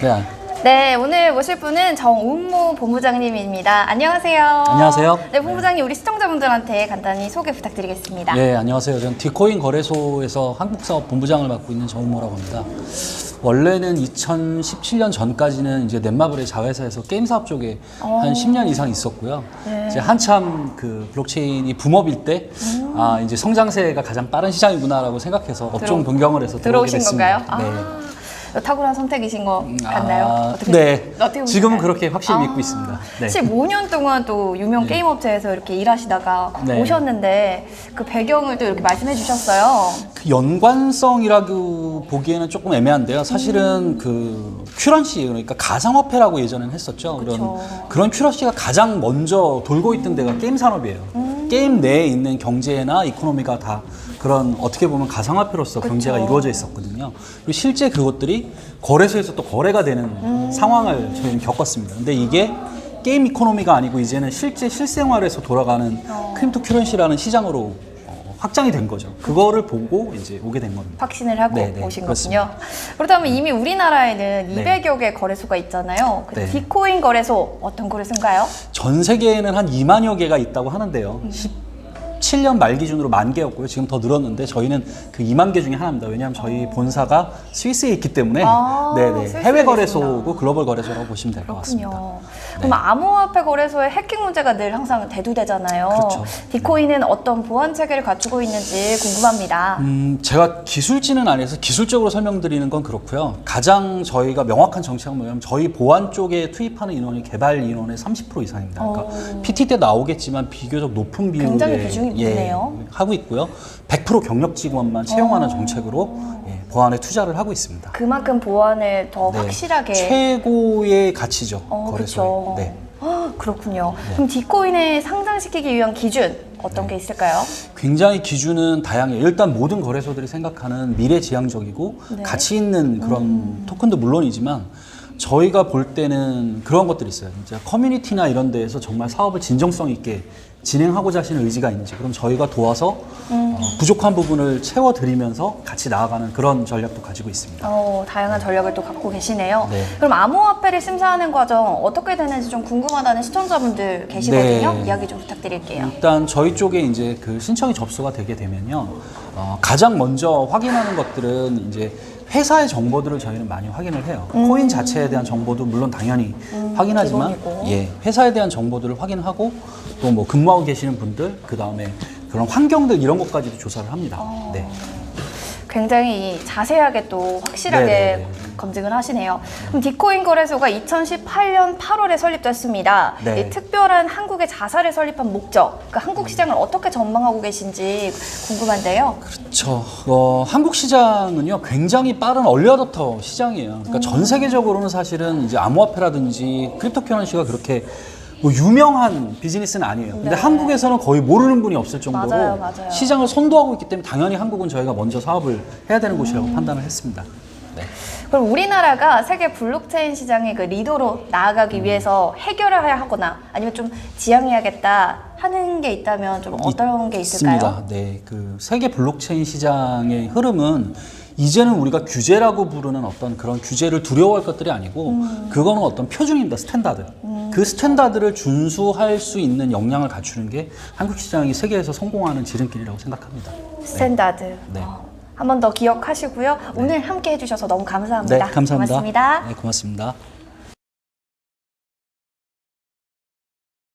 네, 네, 오늘 모실 분은 정운무 본부장님입니다. 안녕하세요. 안녕하세요. 네, 본부장님 우리 시청자분들한테 간단히 소개 부탁드리겠습니다. 네, 안녕하세요. 저는 디코인 거래소에서 한국사업 본부장을 맡고 있는 정우모라고 합니다. 원래는 2017년 전까지는 이제 넷마블의 자회사에서 게임 사업 쪽에 한 10년 이상 있었고요. 네. 이제 한참 그 블록체인이 붐업일 때, 음. 아, 이제 성장세가 가장 빠른 시장이구나라고 생각해서 업종 변경을 해서 들어오게 들어오신 됐습니다. 건가요? 네. 아, 탁월한 선택이신 것 같나요? 아, 어떻게- 네. 어떻게? 지금은 그렇게 확실히 아, 믿고 있습니다. 네. 15년 동안 또 유명 게임 업체에서 이렇게 일하시다가 네. 오셨는데 그 배경을 또 이렇게 말씀해 주셨어요. 그 연관성이라고 보기에는 조금 애매한데요. 사실은 그 큐런시 그러니까 가상화폐라고 예전에는 했었죠. 그쵸. 그런 그런 큐런시가 가장 먼저 돌고 있던 데가 게임 산업이에요. 게임 내에 있는 경제나 이코노미가 다 그런 어떻게 보면 가상화폐로서 경제가 이루어져 있었거든요. 그리고 실제 그것들이 거래소에서 또 거래가 되는 상황을 저희는 겪었습니다. 근데 이게 게임 이코노미가 아니고 이제는 실제 실생활에서 돌아가는 크립토 큐런시라는 시장으로 어, 확장이 된 거죠. 그거를 보고 이제 오게 된 겁니다. 확신을 하고 네, 네, 오신 그렇습니다. 거군요. 그렇다면 이미 우리나라에는 네. 200여 개 거래소가 있잖아요. 그 네. 디코인 거래소 어떤 거래소인가요? 전 세계에는 한 2만여 개가 있다고 하는데요. 17년 말 기준으로 만 개였고요. 지금 더 늘었는데 저희는 그 2만 개 중에 하나입니다. 왜냐하면 저희 본사가 스위스에 있기 때문에 아, 네네 해외. 거래소고 글로벌 거래소라고 보시면 될 것 같습니다. 그럼 암호화폐 거래소의 해킹 문제가 늘 항상 대두되잖아요. 그렇죠. 디코인은 어떤 보안 체계를 갖추고 있는지 궁금합니다. 음, 제가 기술지는 아니어서 기술적으로 설명드리는 건 그렇고요. 가장 저희가 명확한 정책은 뭐냐면 저희 보안 쪽에 투입하는 인원이 개발 인원의 30% 이상입니다. 그러니까 PT 때 나오겠지만 비교적 높은 비율에 굉장히 비중이 예, 높네요. 하고 있고요. 100% 경력 직원만 채용하는 정책으로 예, 보안에 투자를 하고 있습니다. 그만큼 보안을 더 네. 확실하게 최고의 가치죠. 어. 그렇죠. 네. 아, 그렇군요. 그럼 디코인을 상장시키기 위한 기준 어떤 네. 게 있을까요? 굉장히 기준은 다양해요. 일단 모든 거래소들이 생각하는 미래지향적이고 네. 가치 있는 그런 토큰도 물론이지만 저희가 볼 때는 그런 것들이 있어요. 이제 커뮤니티나 이런 데에서 정말 사업을 진정성 있게 진행하고자 하시는 의지가 있는지 그럼 저희가 도와서 음. 어, 부족한 부분을 채워드리면서 같이 나아가는 그런 전략도 가지고 있습니다. 어, 다양한 전략을 또 갖고 계시네요. 네. 그럼 암호화폐를 심사하는 과정 어떻게 되는지 좀 궁금하다는 시청자분들 계시거든요. 네. 이야기 좀 부탁드릴게요. 일단 저희 쪽에 이제 그 신청이 접수가 되게 되면요, 어, 가장 먼저 확인하는 것들은 이제 회사의 정보들을 저희는 많이 확인을 해요. 코인 자체에 대한 정보도 물론 당연히 확인하지만, 음. 기본이고. 예, 회사에 대한 정보들을 확인하고 또 뭐 근무하고 계시는 분들, 그 다음에 그런 환경들 이런 것까지도 조사를 합니다. 어. 네. 굉장히 자세하게 또 확실하게 네네네. 검증을 하시네요. 그럼 디코인 거래소가 2018년 8월에 설립됐습니다. 네. 이 특별한 한국의 자사를 설립한 목적, 그 한국 시장을 어떻게 전망하고 계신지 궁금한데요. 그렇죠. 어, 한국 시장은요 굉장히 빠른 얼리어답터 시장이에요. 그러니까 음. 전 세계적으로는 사실은 이제 암호화폐라든지 크립토 커런시가 그렇게 뭐 유명한 비즈니스는 아니에요. 근데 네. 한국에서는 거의 모르는 분이 없을 정도로 맞아요, 맞아요. 시장을 선도하고 있기 때문에 당연히 한국은 저희가 먼저 사업을 해야 되는 곳이라고 음. 판단을 했습니다. 네. 그럼 우리나라가 세계 블록체인 시장의 그 리더로 나아가기 음. 위해서 해결을 해야 하거나 아니면 좀 지향해야겠다 하는 게 있다면 좀 어떤 게 있을까요? 있습니다. 네, 그 세계 블록체인 시장의 흐름은 이제는 우리가 규제라고 부르는 어떤 그런 규제를 두려워할 것들이 아니고 그거는 어떤 표준입니다. 스탠다드. 그 스탠다드를 준수할 수 있는 역량을 갖추는 게 한국 시장이 세계에서 성공하는 지름길이라고 생각합니다. 스탠다드. 네. 한 번 더 기억하시고요. 오늘 함께 해주셔서 너무 감사합니다. 네, 감사합니다. 고맙습니다. 네, 고맙습니다.